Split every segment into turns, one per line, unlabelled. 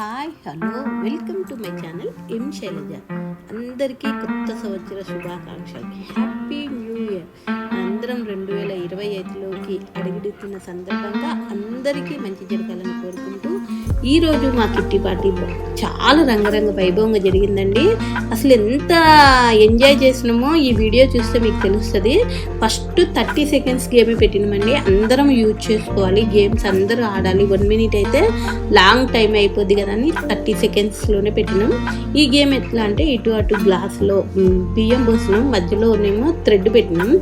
Hi hello welcome to my channel M Shailaja. అందరికీ కొత్త సంవత్సర శుభాకాంక్షలు. Happy new year. అందరం రెండు వేల ఇరవై ఐదులోకి అడుగుడుతున్న సందర్భంగా అందరికీ మంచి జరగాలని కోరుకుంటూ ఈరోజు మా కిట్టి పార్టీ చాలా రంగరంగ వైభవంగా జరిగిందండి. అసలు ఎంత ఎంజాయ్ చేసినామో ఈ వీడియో చూస్తే మీకు తెలుస్తుంది. ఫస్ట్ థర్టీ సెకండ్స్ గేమ్ పెట్టినామండి. అందరం యూజ్ చేసుకోవాలి. గేమ్స్ అందరూ ఆడాలి. వన్ మినిట్ అయితే లాంగ్ టైం అయిపోద్ది కదా అని థర్టీ సెకండ్స్లోనే పెట్టినాం. ఈ గేమ్ ఎట్లా అంటే ఇటు అటు గ్లాస్లో బియ్యం పోసినాం. మధ్యలోనేమో థ్రెడ్ పెట్టినాం.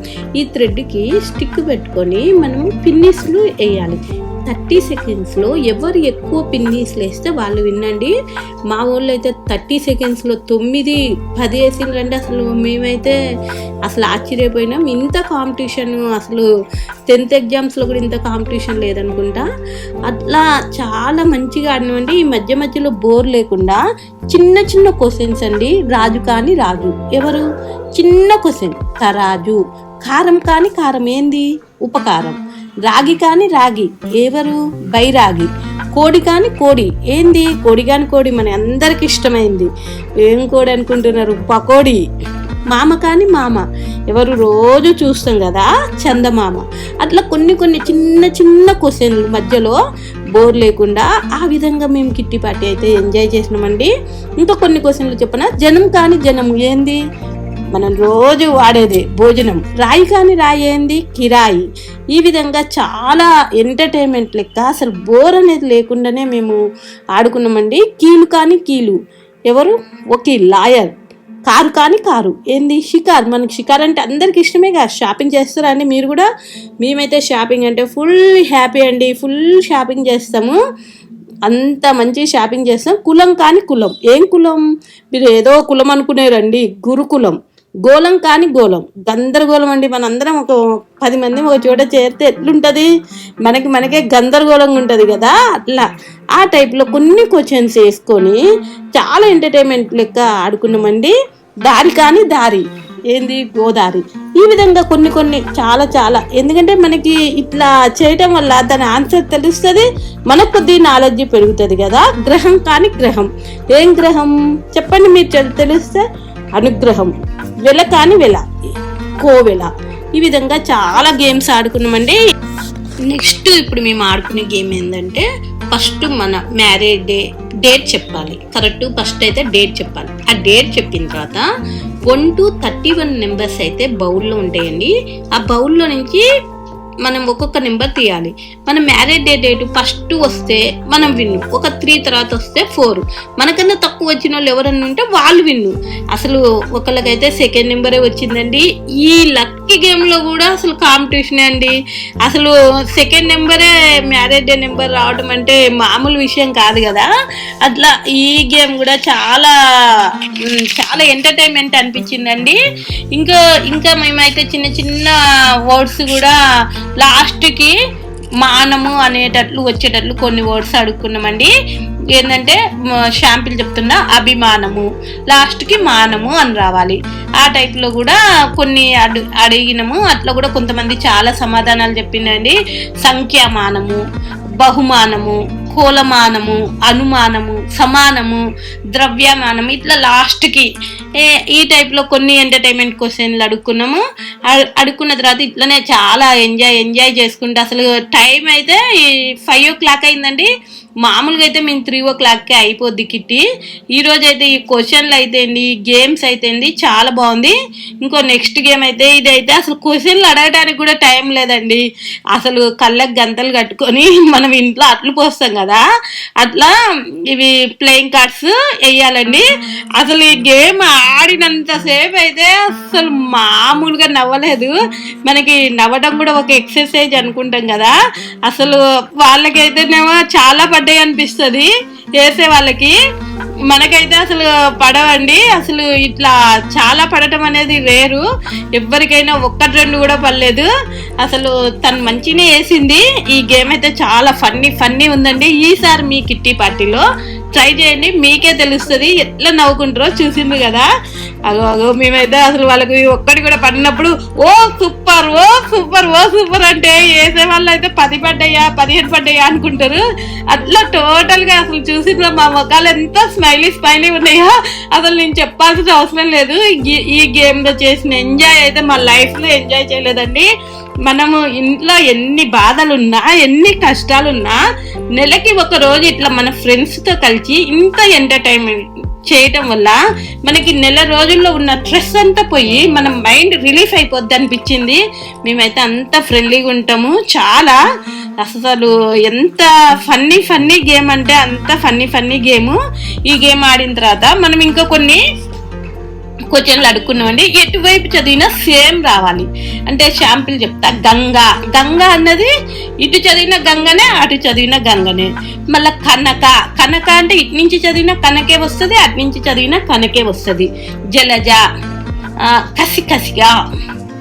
ఈ థ్రెడ్కి స్టిక్ పెట్టుకొని మనం పిన్నిస్లు వేయాలి. థర్టీ సెకండ్స్లో ఎవరు ఎక్కువ పిన్నీస్లు వేస్తే వాళ్ళు వినండి మా ఊళ్ళో అయితే థర్టీ సెకండ్స్లో తొమ్మిది పది వేసిండ్రంటే అసలు. మేమైతే అసలు ఆశ్చర్యపోయినాం. ఇంత కాంపిటీషన్ అసలు టెన్త్ ఎగ్జామ్స్లో కూడా ఇంత కాంపిటీషన్ లేదనుకుంటా. అట్లా చాలా మంచిగా ఆడినామండి. ఈ మధ్య మధ్యలో బోర్ లేకుండా చిన్న చిన్న క్వశ్చన్స్ అండి. రాజు కాని రాజు. ఎవరు? చిన్న క్వశ్చన్. తరాజు కారం కాని కారం. ఏంది? ఉపకారం. రాగి కాని రాగి ఎవరు? బైరాగి. కోడి కాని కోడి. ఏంది? కోడి కాని కోడి మన అందరికి ఇష్టమైంది. ఏం కోడి అనుకుంటున్నారు? పకోడి. మామ కాని మామ. ఎవరు రోజు చూస్తాం కదా చందమామ. అట్లా కొన్ని కొన్ని చిన్న చిన్న క్వశ్చన్లు మధ్యలో బోర్ లేకుండా ఆ విధంగా మేము కిట్టి పార్టీ అయితే ఎంజాయ్ చేసినామండి. ఇంకా కొన్ని క్వశ్చన్లు చెప్పిన? జనం కాని జనం ఏంది? మనం రోజు వాడేదే భోజనం. రాయి కాని రాయి ఏంది? కిరాయి. ఈ విధంగా చాలా ఎంటర్టైన్మెంట్ లెక్క అసలు బోర్ అనేది లేకుండానే మేము ఆడుకున్నామండి. కీలు కాని కీలు. ఎవరు? ఒకే లాయర్. కారు కానీ కారు. ఏంది? షికార్. మనకి షికార్ అంటే అందరికి ఇష్టమే కదా. షాపింగ్ చేస్తారా అండి మీరు కూడా? మేమైతే షాపింగ్ అంటే ఫుల్ హ్యాపీ అండి. ఫుల్ షాపింగ్ చేస్తాము. అంత మంచి షాపింగ్ చేస్తాం. కులం కానీ కులం. ఏం కులం? మీరు ఏదో కులం అనుకునేరండి. గురుకులం గోళం కాని గోళం. గందరగోళం అండి మనందరం ఒక పది మంది ఒక చోట చేరితే ఎట్లుంటుంది? మనకి మనకే గందరగోళంగా ఉంటుంది కదా? అట్లా. ఆ టైప్లో కొన్ని క్వశ్చన్స్ వేసుకొని చాలా ఎంటర్టైన్మెంట్ లెక్క ఆడుకున్నామండి. దారి కాని దారి. ఏంది? గోదారి. ఈ విధంగా కొన్ని కొన్ని చాలా చాలా. ఎందుకంటే మనకి ఇట్లా చేయటం వల్ల దాని ఆన్సర్ తెలుస్తుంది మనకు కొద్ది నాలెడ్జ్ పెరుగుతుంది కదా? గ్రహం కాని గ్రహం. ఏం గ్రహం? చెప్పండి మీరు తెలు- తెలిస్తే అనుగ్రహం. వెల కాని వెల కోవెల ఈ విధంగా చాలా గేమ్స్ ఆడుకున్నామండి. నెక్స్ట్ ఇప్పుడు మేము ఆడుకునే గేమ్ ఏంటంటే ఫస్ట్ మన మ్యారేజ్ డే డేట్ చెప్పాలి. కరెక్ట్ ఫస్ట్ అయితే డేట్ చెప్పాలి. ఆ డేట్ చెప్పిన తర్వాత one to thirty one numbers అయితే బౌల్లో ఉంటాయండి. ఆ బౌల్లో నుంచి మనం ఒక్కొక్క నెంబర్ తీయాలి. మన మ్యారేజ్ డే డేట్ ఫస్ట్ వస్తే మనం విన్ను. ఒక త్రీ తర్వాత వస్తే ఫోర్ మనకన్నా తక్కువ వచ్చిన వాళ్ళు ఎవరన్నా ఉంటే వాళ్ళు విన్ను. అసలు ఒకళ్ళకైతే సెకండ్ నెంబరే వచ్చిందండి? ఈ లక్ లక్కీ గేమ్లో కూడా అసలు కాంపిటీషనే అండి. అసలు సెకండ్ నెంబరే మ్యారేజ్ డే నెంబర్ రావడం అంటే మామూలు విషయం కాదు కదా. అట్లా ఈ గేమ్ కూడా చాలా చాలా ఎంటర్టైన్మెంట్ అనిపించిందండి. ఇంకా ఇంకా మేమైతే చిన్న చిన్న వర్డ్స్ కూడా లాస్ట్కి మానము అనేటట్లు వచ్చేటట్లు కొన్ని వర్డ్స్ అడుక్కున్నామండి. ఏంటంటే షాంపిల్ చెప్తున్నా అభిమానము లాస్ట్కి మానము అని రావాలి. ఆ టైప్లో కూడా కొన్ని అడు అడిగినము అట్లా కూడా కొంతమంది చాలా సమాధానాలు చెప్పిందండి సంఖ్యామానము బహుమానము కోలమానము అనుమానము సమానము ద్రవ్యమానము ఇట్లా లాస్ట్కి. ఏ- ఈ టైప్లో కొన్ని ఎంటర్టైన్మెంట్ క్వశ్చన్లు అడుక్కున్నాము. అడుక్కున్న తర్వాత ఇట్లనే చాలా ఎంజాయ్ ఎంజాయ్ చేసుకుంటే అసలు టైం అయితే ఫైవ్ ఓ క్లాక్ అయిందండి. మామూలుగా అయితే మేము త్రీ ఓ క్లాక్కే అయిపోద్ది కిట్టి. ఈ అయితే ఈ క్వశ్చన్లు అయితేంది గేమ్స్ అయితేంది చాలా బాగుంది. ఇంకో నెక్స్ట్ గేమ్ అయితే ఇది అయితే అసలు క్వశ్చన్లు అడగడానికి కూడా టైం లేదండి. అసలు కళ్ళకు గంతలు కట్టుకొని మనం ఇంట్లో అట్లు పోస్తాం కదా. అట్లా ఇవి ప్లేయింగ్ కార్డ్స్ వేయాలండి. అసలు ఈ గేమ్ ఆడినంత సేపు అయితే అసలు మామూలుగా నవ్వలేదు. మనకి నవ్వడం కూడా ఒక ఎక్సర్సైజ్ అనుకుంటాం కదా. అసలు వాళ్ళకైతేనేమో చాలా పడ్డాయి అనిపిస్తుంది. వేసే వాళ్ళకి. మనకైతే అసలు పడవండి. అసలు ఇట్లా చాలా పడటం అనేది రేరు. ఎవరికైనా ఒక్కటి రెండు కూడా పడలేదు. అసలు తను మంచినే వేసింది. ఈ గేమ్ అయితే చాలా ఫన్నీ ఫన్నీ ఉందండి. ఈసారి మీ కిట్టి పార్టీలో ట్రై చేయండి. మీకే తెలుస్తుంది. ఎట్లా నవ్వుకుంటారో చూసింది కదా. అగో అగో మేమైతే అసలు వాళ్ళకి ఒక్కటి కూడా పడినప్పుడు ఓ సూపర్ ఓ సూపర్ ఓ సూపర్ అంటే వేసే వాళ్ళు అయితే పది పడ్డాయా పదిహేను పడ్డాయా అనుకుంటారు. అట్లా టోటల్గా అసలు చూసి మా ముఖాలు ఎంత స్మైలీ స్మైలీ ఉన్నాయా. అసలు నేను చెప్పాల్సిన అవసరం లేదు. ఈ- గేమ్లో గేమ్లో చేసిన ఎంజాయ్ అయితే మా లైఫ్లో ఎంజాయ్ చేయలేదండి. మనము ఇంట్లో ఎన్ని బాధలున్నా ఎన్ని కష్టాలున్నా నెలకి ఒక రోజు ఇట్లా మన ఫ్రెండ్స్తో కలిసి ఇంత ఎంటర్టైన్మెంట్ చేయటం వల్ల మనకి నెల రోజుల్లో ఉన్న స్ట్రెస్ అంతా పోయి మన మైండ్ రిలీఫ్ అయిపోద్ది అనిపించింది. మేమైతే అంత ఫ్రెండ్లీగా ఉంటాము. చాలా అసలు ఎంత ఫన్నీ ఫన్నీ గేమ్ అంటే అంత ఫన్నీ ఫన్నీ గేమ్. ఈ గేమ్ ఆడిన తర్వాత మనం ఇంకా కొన్ని క్వశ్చన్లు అడుక్కున్నామండి ఎటువైపు చదివినా సేమ్ రావాలి. అంటే షాంపుల్ చెప్తా గంగా. గంగా అన్నది ఇటు చదివిన గంగనే అటు చదివిన గంగనే. మళ్ళీ కనక. కనక అంటే ఇటు నుంచి చదివిన కనకే వస్తుంది అటు నుంచి చదివిన కనకే వస్తుంది. జలజ కసి కసిగా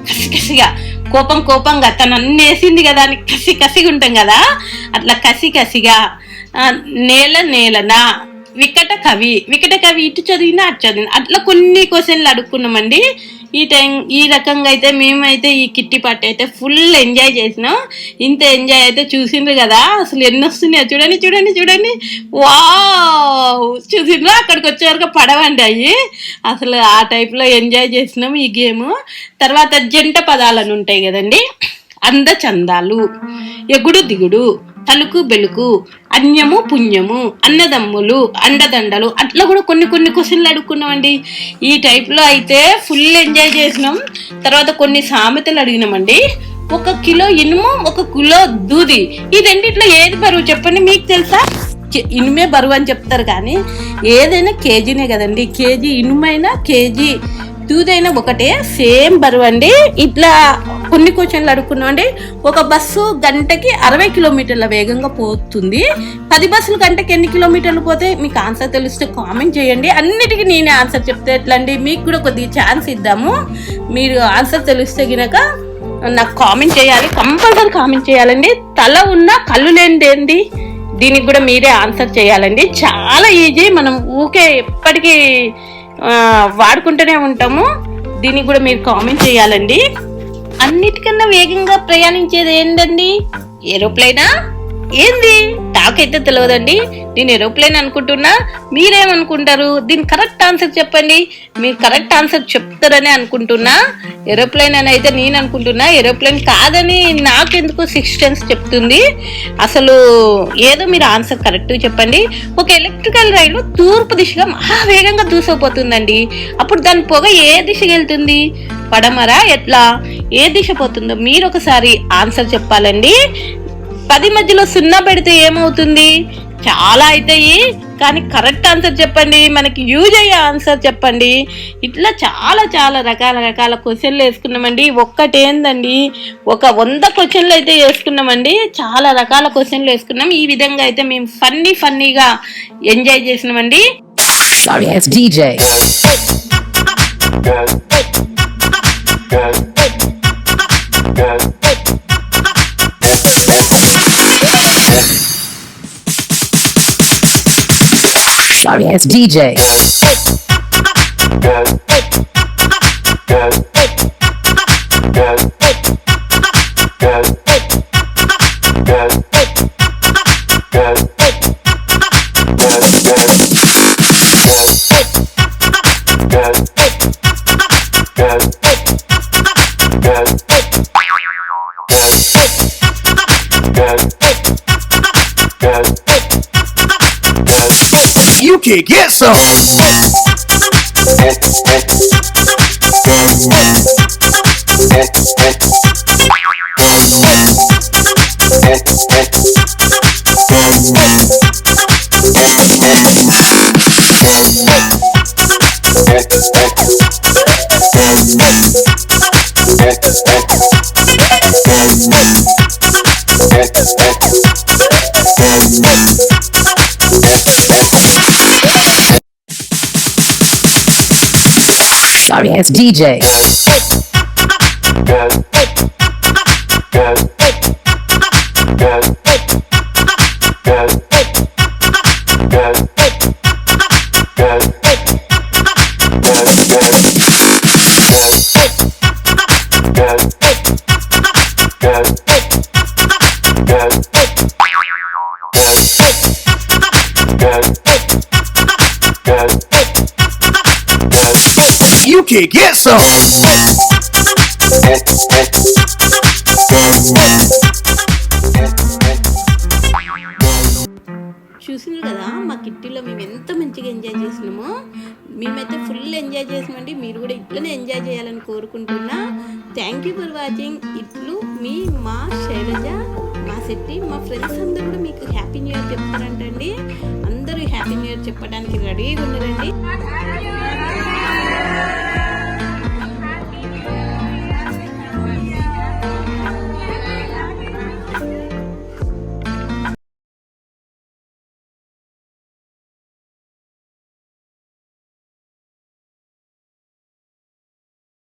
కసి కసిగా కోపం కోపంగా. తను అన్ని వేసింది కదా అని కసి కసిగా ఉంటాం కదా. అట్లా కసి కసిగా నేల నేలనా? వికట కవి వికట కవి ఇటు చదివినా అటు చదివిన అట్లా కొన్ని క్వశ్చన్లు అడుక్కున్నామండి. ఈ టైం ఈ రకంగా అయితే మేమైతే ఈ కిట్టి పట్టు అయితే ఫుల్ ఎంజాయ్ చేసినాం. ఇంత ఎంజాయ్ అయితే చూసిండ్రు కదా అసలు ఎన్ని వస్తున్నాయో చూడండి చూడండి చూడండి. వావ్! చూసిండ్రు? అక్కడికి వచ్చేవరకు పడవండి అవి అసలు ఆ టైప్లో ఎంజాయ్ చేసినాం ఈ గేమ్. తర్వాత జంట పదాలను ఉంటాయి కదండి. అందచందాలు ఎగుడు దిగుడు తలుకు బెలుకు అన్యము పుణ్యము అన్నదమ్ములు అండదండలు అట్లా కూడా కొన్ని కొన్ని క్వశ్చన్లు అడుక్కున్నామండి. ఈ టైప్లో అయితే ఫుల్ ఎంజాయ్ చేసినాం. తర్వాత కొన్ని సామెతలు అడిగినామండి. ఒక కిలో ఇనుము ఒక కిలో దూది. ఈ రెండిట్లో ఏది బరువు చెప్పండి మీకు తెలుసా? ఇనుమే బరువు అని చెప్తారు కానీ ఏదైనా కేజీనే కదండి. కేజీ ఇనుమైనా కేజీ దూదైనా ఒకటే సేమ్ బరువు అండి ఇట్లా కొన్ని క్వశ్చన్లు అడుగుకున్నాం. అండి ఒక బస్సు గంటకి అరవై కిలోమీటర్ల వేగంగా పోతుంది. పది బస్సులు గంటకి ఎన్ని కిలోమీటర్లు పోతే మీకు ఆన్సర్ తెలిస్తే కామెంట్ చేయండి. అన్నిటికీ నేనే ఆన్సర్ చెప్తే ఎట్లా అండి మీకు కూడా కొద్దిగా ఛాన్స్ ఇద్దాము. మీరు ఆన్సర్ తెలిస్తే గినక నాకు కామెంట్ చేయాలి. కంపల్సరీ కామెంట్ చేయాలండి. తల ఉన్న కళ్ళు లేనిది ఏంటి దీనికి కూడా మీరే ఆన్సర్ చేయాలండి. చాలా ఈజీ. మనం ఊకే ఎప్పటికీ వాడుకుంటూనే ఉంటాము. దీనికి కూడా మీరు కామెంట్ చేయాలండి. అన్నిటికన్నా వేగంగా ప్రయాణించేది ఏంటండి ఏరోప్లేనా? ఏంది? నాకైతే తెలియదండి నేను ఏరోప్లేన్ అనుకుంటున్నా. మీరేమనుకుంటారు? దీని కరెక్ట్ ఆన్సర్ చెప్పండి. మీరు కరెక్ట్ ఆన్సర్ చెప్తారని అనుకుంటున్నా. ఏరోప్లేన్ అని అయితే నేను అనుకుంటున్నా. ఏరోప్లేన్ కాదని నాకెందుకు సిక్స్ టెన్స్ చెప్తుంది? అసలు ఏదో మీరు ఆన్సర్ కరెక్ట్ చెప్పండి. ఒక ఎలక్ట్రికల్ రైలు తూర్పు దిశగా మహా వేగంగా దూసపోతుందండి అప్పుడు దాని పొగ ఏ దిశగా వెళ్తుంది? పడమరా? ఎట్లా? ఏ దిశ పోతుందో మీరు ఒకసారి ఆన్సర్ చెప్పాలండి పది మధ్యలో సున్నా పెడితే ఏమవుతుంది చాలా అవుతాయి కానీ కరెక్ట్ ఆన్సర్ చెప్పండి మనకి యూజ్ అయ్యే ఆన్సర్ చెప్పండి ఇట్లా చాలా చాలా రకాల రకాల క్వశ్చన్లు వేసుకున్నామండి ఒక్కటేందండి ఒక వంద క్వశ్చన్లు అయితే వేసుకున్నామండి చాలా రకాల క్వశ్చన్లు వేసుకున్నాం ఈ విధంగా అయితే మేము ఫన్నీ ఫన్నీగా ఎంజాయ్ చేసినామండి
Sorry, Sorry, it's DJ.
You get some.
It's DJ.
Can get some.
చూసిండ్రు కదా మా కిట్టీలో మేము ఎంత మంచిగా ఎంజాయ్ చేసినామో మేమైతే ఫుల్ ఎంజాయ్ చేసామండి మీరు కూడా ఇట్లనే ఎంజాయ్ చేయాలని కోరుకుంటున్నా. థ్యాంక్ యూ ఫర్ వాచింగ్ ఇట్లు మీ మా శైలజ మా శెట్టి మా ఫ్రెండ్స్ అందరూ కూడా మీకు హ్యాపీ న్యూ ఇయర్ చెప్తారంటండి. అందరూ హ్యాపీ న్యూ ఇయర్ చెప్పడానికి రెడీగా ఉన్నారండి. Yeah.